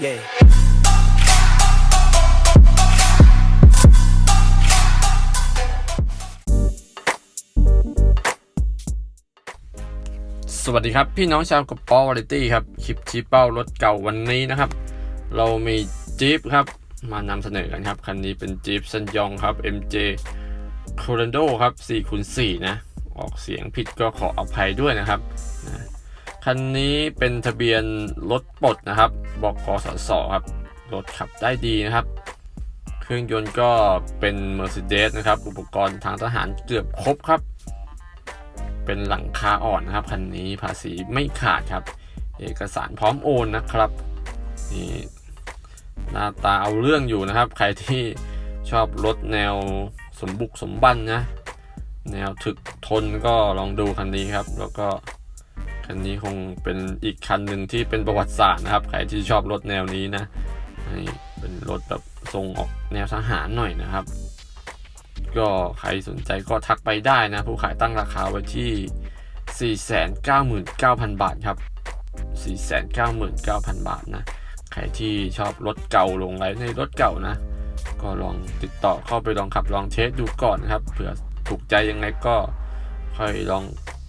Yeah. สวัสดีครับ พี่น้องชาวกระป๋อวาไรตี้ครับ คลิปชี้เป้ารถเก่าวันนี้นะครับ เรามีจี๊ปครับ มานำเสนอกันครับ คันนี้เป็นจี๊ปซันยองครับ MJ c o r a n d o ครับ4คูณ4นะ ออกเสียงผิดก็ขออภัยด้วยนะครับนะ คันนี้เป็นทะเบียนรถปลดนะครับ บอกกสศครับ รถขับได้ดีนะครับ เครื่องยนต์ก็เป็น Mercedes นะครับ อุปกรณ์ทางทหารเกือบครบครับ เป็นหลังคาอ่อนนะครับ คันนี้ภาษีไม่ขาดครับ เอกสารพร้อมโอนนะครับนี่หน้าตาเอาเรื่องอยู่นะครับ ใครที่ชอบรถแนวสมบุกสมบันนะ แนวถึกทนก็ลองดูคันนี้ครับ แล้วก็ คันนี้คงเป็นอีกคันหนึ่งที่เป็นประวัติศาสตร์นะครับ ใครที่ชอบรถแนวนี้นะนี่เป็นรถแบบทรงออกแนวทหารหน่อยนะครับ ก็ใครสนใจก็ทักไปได้นะ ผู้ขายตั้งราคาไว้ที่ 499,000 บาทครับ 499,000 บาทนะ ใครที่ชอบรถเก่าลงไหลในรถเก่านะ ก็ลองติดต่อเข้าไปลองขับลองเทสดูก่อนนะครับ เผื่อถูกใจยังไงก็ค่อยลอง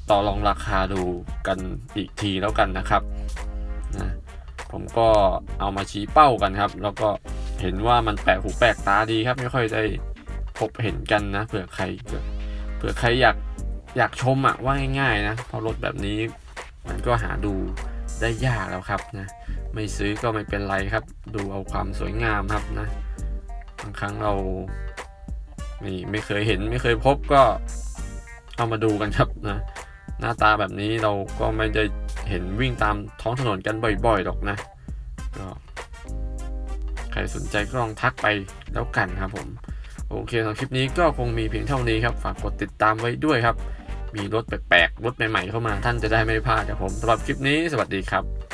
ต่อรองราคาดูกันอีกทีแล้วกันนะครับนะผมก็เอามาชี้เป้ากันครับ แล้วก็เห็นว่ามันแปลกหูแปลกตาดีครับ ไม่ค่อยได้พบเห็นกันนะเผื่อใครเผื่อใครอยากอยากชมอะว่าง่ายๆนะเพราะรถแบบนี้มันก็หาดูได้ยากแล้วครับนะไม่ซื้อก็ไม่เป็นไรครับ ดูเอาความสวยงามครับนะบางครั้งเรานี่ไม่เคยเห็นไม่เคยพบก็เอามาดูกันครับนะ หน้าตาแบบนี้เราก็ไม่ได้เห็นวิ่งตามท้องถนนกันบ่อยๆหรอกนะก็ใครสนใจก็ลองทักไปแล้วกันครับผม โอเคสำหรับคลิปนี้ก็คงมีเพียงเท่านี้ครับ ฝากกดติดตามไว้ด้วยครับ มีรถแปลกๆรถใหม่ๆเข้ามาท่านจะได้ไม่พลาดครับผมสำหรับคลิปนี้สวัสดีครับ